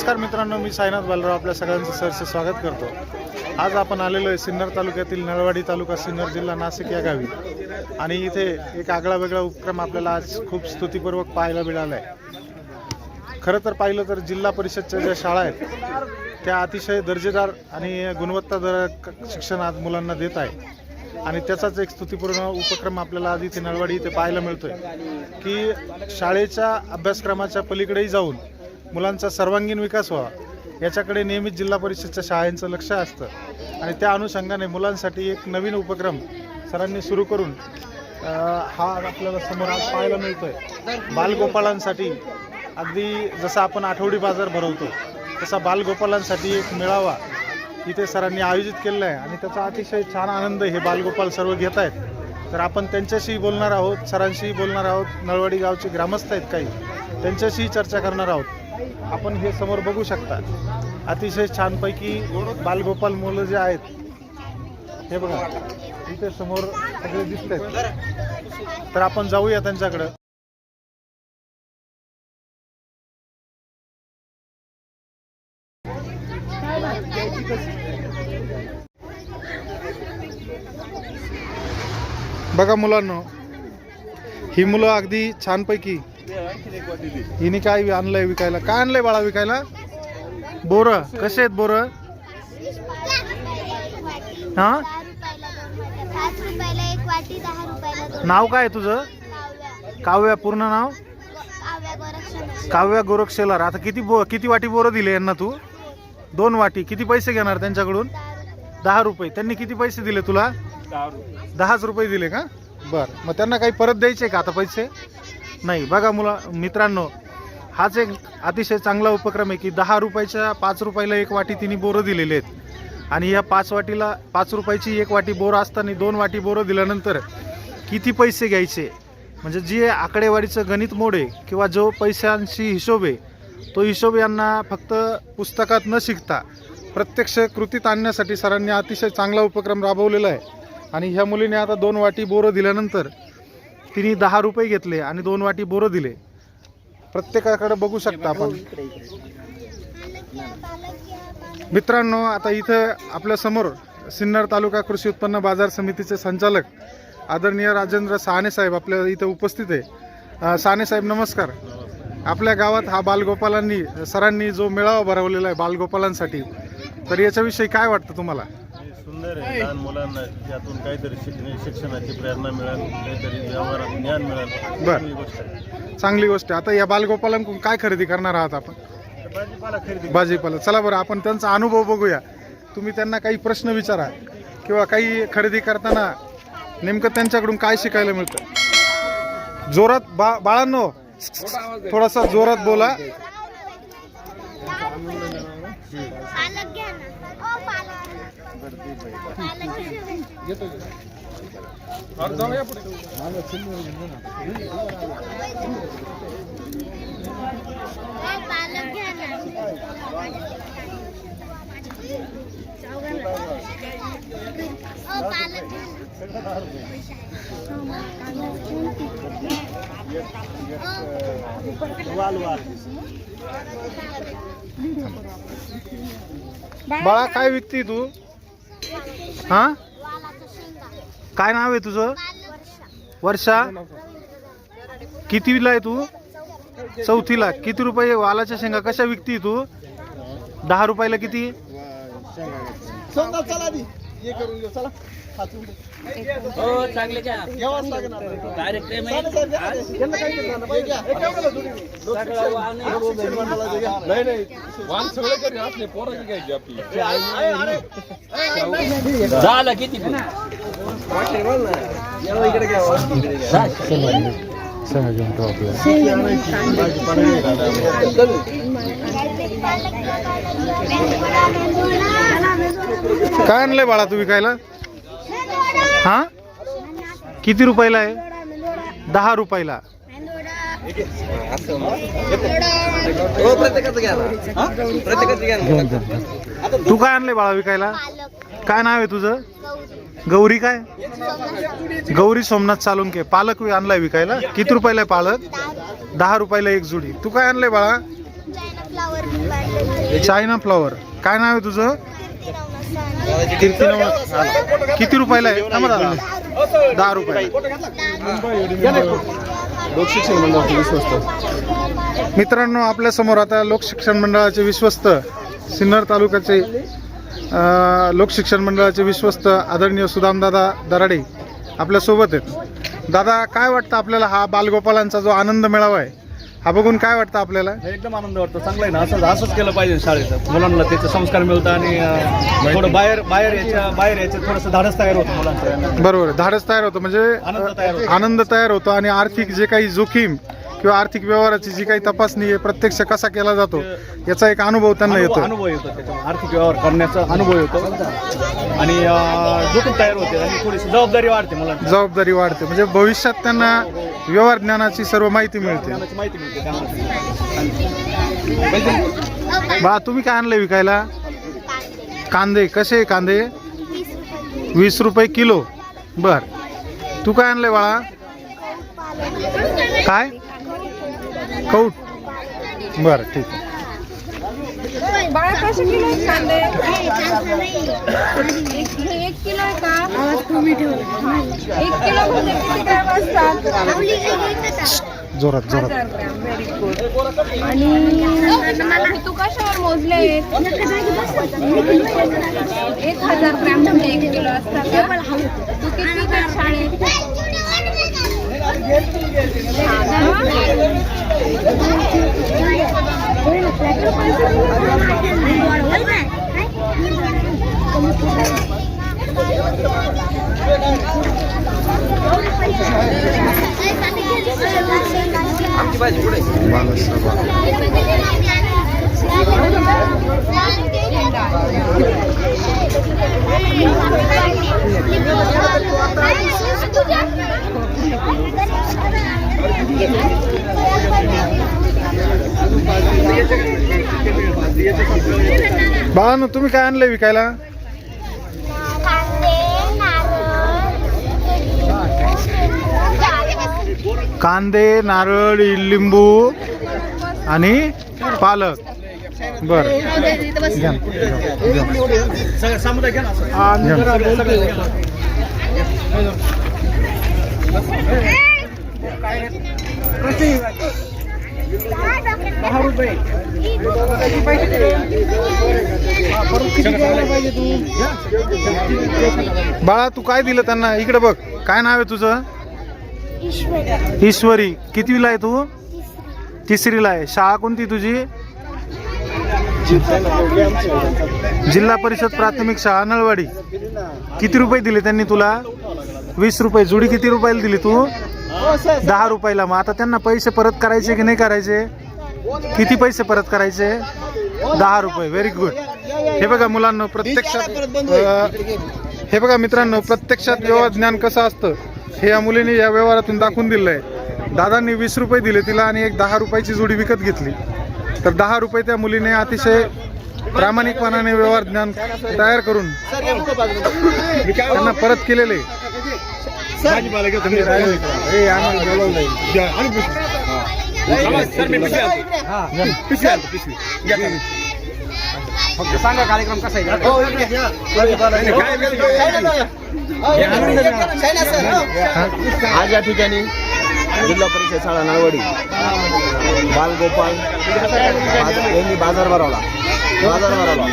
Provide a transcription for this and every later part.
नमस्कार मित्रांनो मी साईनाथ बालराव आपल्या सगळ्यांचं सरचं स्वागत करतो. आज आपण आलेलो आहे सिन्नर तालुक्यातील नळवाडी तालुका सिन्नर जिल्हा नाशिक या गावी. आणि इथे एक आगळा वेगळा उपक्रम आपल्याला आज खूप स्तुतीपूर्वक पाहायला मिळाला आहे खरं तर पाहिलं तर जिल्हा परिषदच्या ज्या शाळा आहेत त्या अतिशय दर्जेदार आणि गुणवत्तादार शिक्षण आज मुलांना देत आहे. आणि त्याचाच एक स्तुतीपूर्ण उपक्रम आपल्याला आज इथे नळवाडी इथे पाहायला मिळतोय की शाळेच्या अभ्यासक्रमाच्या पलीकडेही जाऊन मुलांचा सर्वांगीण विकास व्हावा. याच्याकडे नेहमीच जिल्हा परिषदच्या शाळांचं लक्ष असतं. आणि त्या अनुषंगाने मुलांसाठी एक नवीन उपक्रम सरांनी सुरू करून हा आपल्याला समोर आज पाहायला आहे बालगोपाळांसाठी अगदी जसा आपण आठवडी बाजार भरवतो तसा बालगोपालांसाठी एक मेळावा इथे सरांनी आयोजित केलेला आहे. आणि त्याचा अतिशय छान आनंद हे बालगोपाल सर्व घेत आहेत. तर आपण त्यांच्याशी बोलणार आहोत सरांशी बोलणार आहोत. नळवाडी गावचे ग्रामस्थ आहेत काही. त्यांच्याशी चर्चा करणार आहोत. आपण हे समोर बघू शकता. अतिशय छानपैकी बालगोपाल मुलं जे आहेत हे बघा इथे समोर सगळे दिसत आहेत तर आपण जाऊया त्यांच्याकडं. बघा मुलांनो ही मुलं अगदी छानपैकी हिने काय आणलंय विकायला? काय आणलंय बाळा विकायला? बोर. कसे आहेत बोर? हा? नाव काय आहे तुझं? काव्या. पूर्ण नाव? काव्या गोरक्षण काव्या गोरक्षेलार. आता किती बो किती वाटी बोरं दिले यांना तू? दोन वाटी. किती पैसे घेणार त्यांच्याकडून? दहा रुपये. त्यांनी किती पैसे दिले तुला? दहाच रुपये दिले का? बर. मग त्यांना काही परत द्यायचे का आता पैसे? नाही बघा मुला मित्रांनो हाच एक अतिशय चांगला उपक्रम आहे की दहा रुपयाच्या पाच रुपयाला एक वाटी तिने बोरं दिलेले आहेत. आणि या पाच वाटीला पाच रुपयाची एक वाटी बोरं असताना दोन वाटी बोरं दिल्यानंतर किती पैसे घ्यायचे? म्हणजे जी आकडेवारीचं गणित मोड आहे किंवा जो पैशांशी हिशोब आहे तो हिशोब यांना फक्त पुस्तकात न शिकता प्रत्यक्ष कृतीत आणण्यासाठी सरांनी अतिशय चांगला उपक्रम राबवलेला आहे. आणि ह्या मुलीने आता दोन वाटी बोरं दिल्यानंतर तिने दहा रुपये घेतले आणि दोन वाटी बोरं दिले. प्रत्येकाकडे बघू शकता आपण. मित्रांनो आता इथं आपल्यासमोर सिन्नर तालुका कृषी उत्पन्न बाजार समितीचे संचालक आदरणीय राजेंद्र साहने साहेब आपल्या इथं उपस्थित आहे. अ, साहेब नमस्कार. आपल्या गावात हा बालगोपालांनी सरांनी जो मेळावा भरवलेला आहे बालगोपालांसाठी तर याच्याविषयी काय वाटतं तुम्हाला? सुंदर आहे. लहान मुलांना त्यातून काहीतरी शिकणे शिक्षणाची प्रेरणा मिळेल काहीतरी व्यवहारात ज्ञान मिळेल. बर. चांगली गोष्ट आहे. चांगली गोष्ट आहे. आता या बालगोपालांकडून काय खरेदी करणार आहात आपण? तर भाजीपाला खरेदी भाजीपाला. चला बरं आपण त्यांचा अनुभव बघूया. तुम्ही त्यांना काही प्रश्न विचारा किंवा काही खरेदी करताना नेमकं त्यांच्याकडून काय शिकायला मिळतं? जोरात बा बाळांनो थोडासा जोरात बोला. पालक घ्या ना पालक घ्या ना. बाळा काय विकती तू? हा? वालाचं शेंगा. काय नाव आहे तुझं? वर्षा. वर्षा कितीला आहे तू? चौथीला. किती रुपये वालाच्या शेंगा? कशा विकती तू? दहा रुपयाला किती? हो चांगले का कार्यक्रम आहे. झालं किती पण? काय आणलंय बाळा तू विकायला हा? किती रुपयाला आहे? दहा रुपयाला. तू काय आणलंय बाळा विकायला? काय नाव आहे तुझं? गौरी गौरी काय? सोमनाथ गौरी सोमनाथ चालुंके पालक आणलाय विकायला. किती रुपयाला आहे पालक? दहा रुपयाला एक जुडी. तू काय आणलंय बाळा? चायना फ्लावर काढले चायना फ्लॉवर काय नाव आहे तुझं? नवनाथ किती रुपयाला आहे? थांबा दादा. दहा रुपये लोकशिक्षण मंडळाचे विश्वस्त. मित्रांनो आपल्यासमोर आता लोकशिक्षण मंडळाचे विश्वस्त सिन्नर तालुक्याचे लोकशिक्षण मंडळाचे विश्वस्त आदरणीय सुदामदादा दराडे आपल्यासोबत आहेत. दादा काय वाटतं आपल्याला हा बालगोपालांचा जो आनंद मेळावा आहे? हा बघून काय वाटतं आपल्याला? एकदम आनंद वाटतो. चांगलं आहे ना? असंच असंच केलं पाहिजे शाळेचं. मुलांना त्याचे संस्कार मिळतात आणि अं, थोडं बाहेर बाहेर याच्या बाहेर यायचं थोडंसं धाडस तयार होतं मुलांचं. बरोबर. धाडस तयार होतं. म्हणजे आनंद तयार होतो. आनंद तयार होतो आणि आर्थिक जे काही जोखीम किंवा आर्थिक व्यवहाराची जी काही तपासणी आहे प्रत्यक्ष कसा केला जातो याचा एक अनुभव त्यांना अनुभव येतो. अनुभव येतो त्याच्यामुळे आर्थिक व्यवहार करण्याचा अनुभव येतो. आणि अं, जोखीम तयार होते आणि थोडीशी जबाबदारी वाढते मुलांची. जबाबदारी वाढते. म्हणजे भविष्यात त्यांना व्यवहार ज्ञानाची सर्व माहिती मिळते. माहिती बा तुम्ही काय आणलं विकायला? कांदे. कसे कांदे? वीस रुपये किलो. बर. तू काय आणलंय बाळा? काय? कौट. बर ठीक आहे. बाळा कसे किलो आहेत कांदे? एक एक किलो आहे का? एक किलो मध्ये किती ग्रॅम असतात जोरात जोरात. ग्रॅम आणि तू कशावर मोजले? एक हजार ग्रॅममध्ये एक किलो असतात? तू किती तर शाळेत? बाळानं तुम्ही काय आणलंय विकायला? कांदे नारळ लिंबू आणि पालक. बर. बाळा तू काय दिलं त्यांना? इकडे बघ. काय नाव आहे तुझं? ईश्वरी. ईश्वरी. कितवीला आहे तू? तिसरीला आहे. शाळा कोणती तुझी? जिल्हा परिषद प्राथमिक शाळा नळवाडी. किती रुपये दिले त्यांनी तुला? वीस रुपये. जुडी किती रुपयाला दिली तू? दहा रुपयाला. मग आता त्यांना पैसे परत करायचे की नाही करायचे? किती पैसे परत करायचे? दहा रुपये. व्हेरी गुड हे बघा मुलांना प्रत्यक्षात हे बघा मित्रांनो प्रत्यक्षात व्यवहार ज्ञान कसं असतं? हे या मुलीने या व्यवहारातून दाखवून दिलं आहे दादांनी वीस रुपये दिले तिला आणि एक दहा रुपयाची जोडी विकत घेतली. तर दहा रुपये त्या मुलीने अतिशय प्रामाणिकपणाने व्यवहार ज्ञान तयार करून त्यांना परत केलेले. फक्त सांगा कार्यक्रम कसा आहे? नाही, काय आज या ठिकाणी जिल्हा परिषद शाळा नाळवडी बालगोपाल बाज- यांनी बाजार भरवला. बाजार भरवला.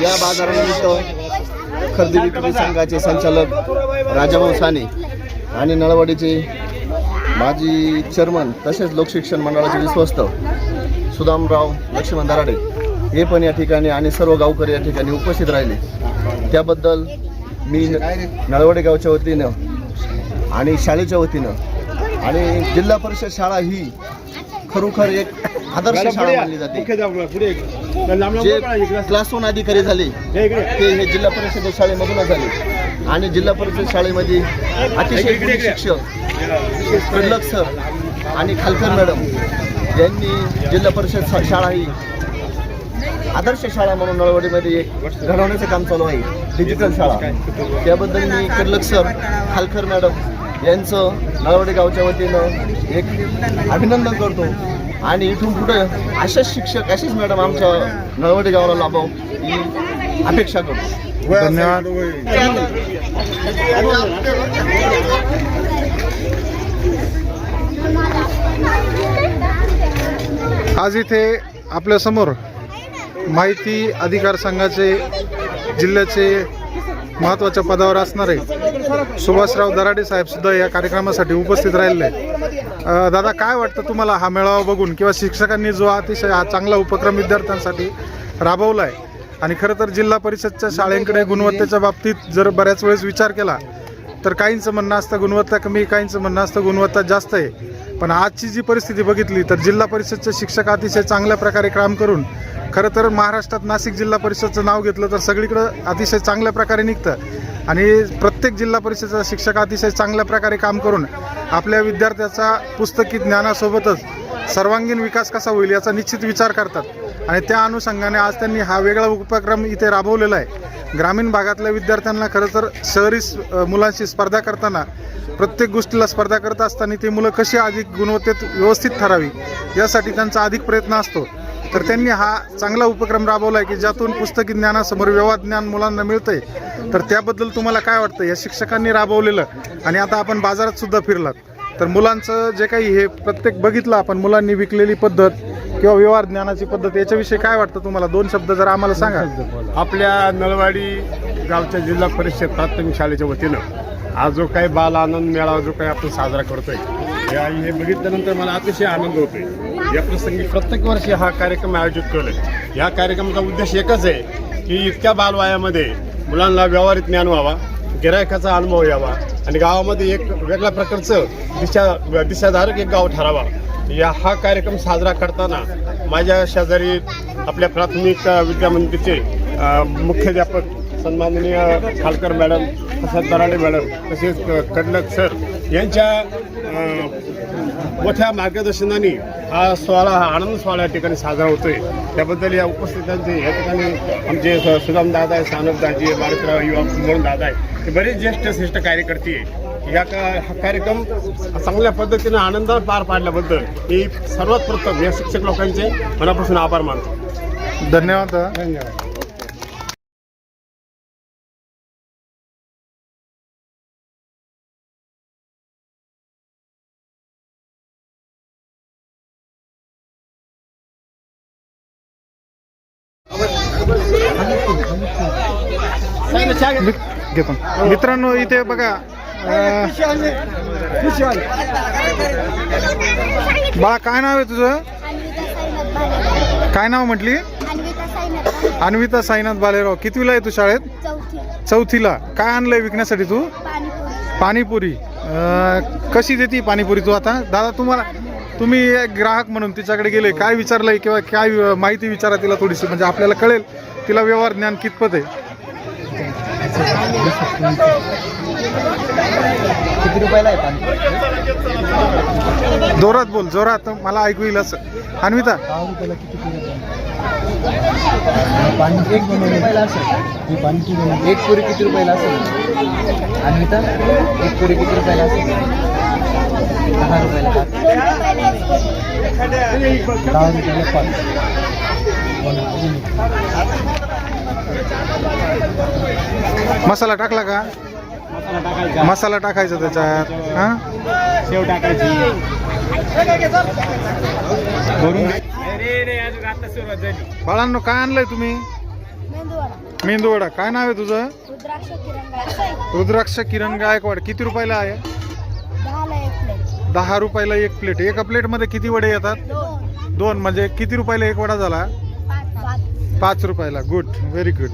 या बाजारानिमित्त खरेदी विक्री संघाचे संचालक राजाभाऊ साने आणि नळवाडीचे माजी चेअरमन तसेच लोकशिक्षण मंडळाचे विश्वस्त सुदामराव लक्ष्मण दराडे हे पण या ठिकाणी आणि सर्व गावकरी या ठिकाणी उपस्थित राहिले. त्याबद्दल मी नळवडे गावच्या वतीनं आणि शाळेच्या वतीनं आणि जिल्हा परिषद शाळा ही खरोखर एक आदर्श शाळा मानली जाते. जे क्लास वन अधिकारी झाले ते हे जिल्हा परिषद शाळेमधूनच झाले. आणि जिल्हा परिषद शाळेमध्ये अतिशय शिक्षक कडलक सर आणि खालकर मॅडम यांनी जिल्हा परिषद शाळा ही आदर्श शाळा म्हणून नळवडीमध्ये एक घडवण्याचं काम चालू आहे. डिजिटल शाळा. त्याबद्दल मी कडलक सर खालकर मॅडम यांचं नळवडे गावच्या वतीनं एक अभिनंदन करतो. आणि इथून कुठं असेच शिक्षक अशाच मॅडम आमच्या नळवडी गावाला लाभाव ही अपेक्षा करतो. धन्यवाद. आज इथे आपल्यासमोर माहिती अधिकार संघाचे जिल्ह्याचे महत्त्वाच्या पदावर असणारे सुभाषराव दराडे साहेब सुद्धा या कार्यक्रमासाठी उपस्थित राहिलेले आहेत. दादा काय वाटतं तुम्हाला हा मेळावा बघून किंवा शिक्षकांनी जो अतिशय हा चांगला उपक्रम विद्यार्थ्यांसाठी राबवला आहे आणि खरं तर जिल्हा परिषदच्या शाळेंकडे गुणवत्तेच्या बाबतीत जर बऱ्याच वेळेस विचार केला तर काहींचं म्हणणं असतं गुणवत्ता कमी काहींचं म्हणणं असतं गुणवत्ता जास्त आहे पण आजची जी परिस्थिती बघितली तर जिल्हा परिषदचे शिक्षक अतिशय चांगल्या प्रकारे काम करून खरं तर महाराष्ट्रात नाशिक जिल्हा परिषदचं नाव घेतलं तर सगळीकडं अतिशय चांगल्या प्रकारे निघतं. आणि प्रत्येक जिल्हा परिषदेचा शिक्षक अतिशय चांगल्या प्रकारे काम करून आपल्या विद्यार्थ्याचा पुस्तकी ज्ञानासोबतच सर्वांगीण विकास कसा होईल याचा निश्चित विचार करतात. आणि त्या अनुषंगाने आज त्यांनी हा वेगळा उपक्रम इथे राबवलेला आहे. ग्रामीण भागातल्या विद्यार्थ्यांना खरं तर शहरी मुलांशी स्पर्धा करताना प्रत्येक गोष्टीला स्पर्धा करत असताना ती मुलं कशी अधिक गुणवत्तेत व्यवस्थित ठरावी यासाठी त्यांचा अधिक प्रयत्न असतो. तर त्यांनी हा चांगला उपक्रम राबवला आहे की ज्यातून पुस्तकी ज्ञानासमोर व्यवहार ज्ञान मुलांना मिळतंय. तर त्याबद्दल तुम्हाला काय वाटतं? या शिक्षकांनी राबवलेलं आणि आता आपण बाजारात सुद्धा फिरलात. तर मुलांचं जे काही हे प्रत्येक बघितलं आपण मुलांनी विकलेली पद्धत किंवा व्यवहार ज्ञानाची पद्धत याच्याविषयी काय वाटतं तुम्हाला? दोन शब्द जर आम्हाला सांगा. आपल्या नळवाडी गावच्या जिल्हा परिषद प्राथमिक शाळेच्या वतीनं आज जो काही बाल आनंद मेळावा जो काही आपण साजरा करतोय या हे बघितल्यानंतर मला अतिशय आनंद होते या प्रसंगी प्रत्येक वर्षी हा कार्यक्रम आयोजित केलं या कार्यक्रमाचा उद्देश एकच आहे की इतक्या बालवायामध्ये मुलांना व्यावहारिक ज्ञान व्हावा गिरायकाचा अनुभव यावा आणि गावामध्ये एक वेगळ्या प्रकारचं दिशा दिशाधारक एक गाव ठरावा. या हा कार्यक्रम साजरा करताना माझ्या शेजारी आपल्या प्राथमिक विद्यामंदिरचे मुख्याध्यापक सन्माननीय खालकर मॅडम प्रसाद दराडे मॅडम तसेच कडलक सर यांच्या मोठ्या मार्गदर्शनाने हा सोहळा हा आनंद सोहळा या ठिकाणी साजरा होतोय. त्याबद्दल या उपस्थितांचे या ठिकाणी आमचे सुदाम दादा आहे सानप दाजी आहे बाळकराव युवा म्हणून दादा आहे हे बरेच ज्येष्ठ श्रेष्ठ कार्यकर्ते या का हा कार्यक्रम चांगल्या पद्धतीने आनंदात पार पाडल्याबद्दल मी सर्वात प्रथम या शिक्षक लोकांचे मनापासून आभार मानतो. धन्यवाद. धन्यवाद. घेतो मित्रांनो इथे बघा बाळा काय नाव आहे तुझं? काय नाव म्हटली? अन्विता साईनाथ बालेराव. कितवीला आहे तू शाळेत? चौथीला. काय आणलंय विकण्यासाठी तू? पाणीपुरी. कशी देते पाणीपुरी तू आता? दादा तुम्हाला तुम्ही एक ग्राहक म्हणून तिच्याकडे गेले. काय विचारलंय किंवा काय माहिती विचारा तिला थोडीशी. म्हणजे आपल्याला कळेल. तिला व्यवहार ज्ञान कितपत आहे? किती रुपयाला आहे पाणी? जोरात बोल जोरात. मला ऐकू येईल असं. अन्विता. पाणी? एक रुपयाला असेल. एक पुरी किती रुपयाला असेल? इथं एक पुरी किती रुपयाला असेल? दहा रुपयाला. दहा रुपयाला पाच मसाला टाकला का? मसाला टाकायचा. त्याच्यात हा? शेव टाकायची. बाळांनो काय आणलंय तुम्ही? मेंदूवडा. काय नाव आहे तुझं? रुद्राक्ष किरण रुद्राक्ष किरण गायकवाड. किती रुपयाला आहे? दहाला एक प्लेट. दहा रुपयाला एक प्लेट. एका प्लेटमध्ये किती वडे येतात? दोन. दोन. म्हणजे किती रुपयाला एक वडा झाला? पाच रुपयाला. Good very good